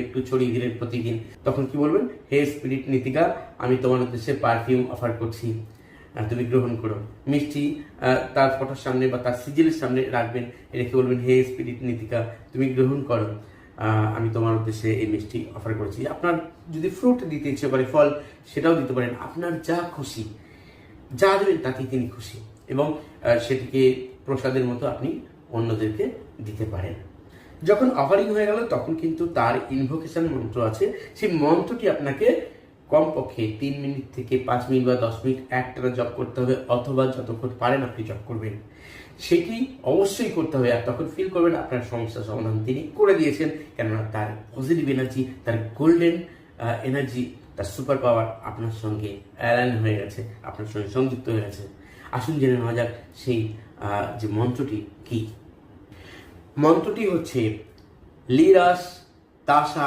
একটু ছড়িয়ে দিলেন প্রতিদিন। তখন কি বলবেন? হে স্পিরিট নীতিকা, আমি তোমার উদ্দেশ্যে পারফিউম অফার করছি। তুমি গ্রহণ করো। মিষ্টি তার ফটোর সামনে বা তার সিজিলের সামনে রাখবেন। রেখে বলবেন? হে স্পিরিট নীতিকা, তুমি গ্রহণ করো। আমি তোমার উদ্দেশ্যে এই মিষ্টি অফার করছি। আপনার যদি ফ্রুট দিতে ইচ্ছে করে, ফল, সেটাও দিতে পারেন। আপনার যা খুশি, যা দেবেন, তাতেই তিনি খুশি। এবং সেটিকে প্রসাদের মতো আপনি অন্যদেরকে দিতে পারেন। যখন অফারিং হয়ে গেল, তখন কিন্তু তার ইনভোকেশন মন্ত্র আছে। সেই মন্ত্রটি আপনাকে কমপক্ষে তিন মিনিট থেকে পাঁচ মিনিট বা দশ মিনিট একটানা জব করতে হবে, অথবা যতক্ষণ পারেন আপনি জব করবেন। সেটি অবশ্যই করতে হবে, আর তখন ফিল করবেন আপনার সমস্যার সমাধান তিনি করে দিয়েছেন, কেননা তার পজিটিভ এনার্জি তার গোল্ডেন এনার্জি তার সুপার পাওয়ার আপনার সঙ্গে অ্যালাইন হয়ে গেছে, আপনার সঙ্গে সংযুক্ত হয়ে গেছে। আসুন জেনে নেওয়া যাক সেই যে মন্ত্রটি কি। মন্ত্রটি হচ্ছে লিরাস তাসা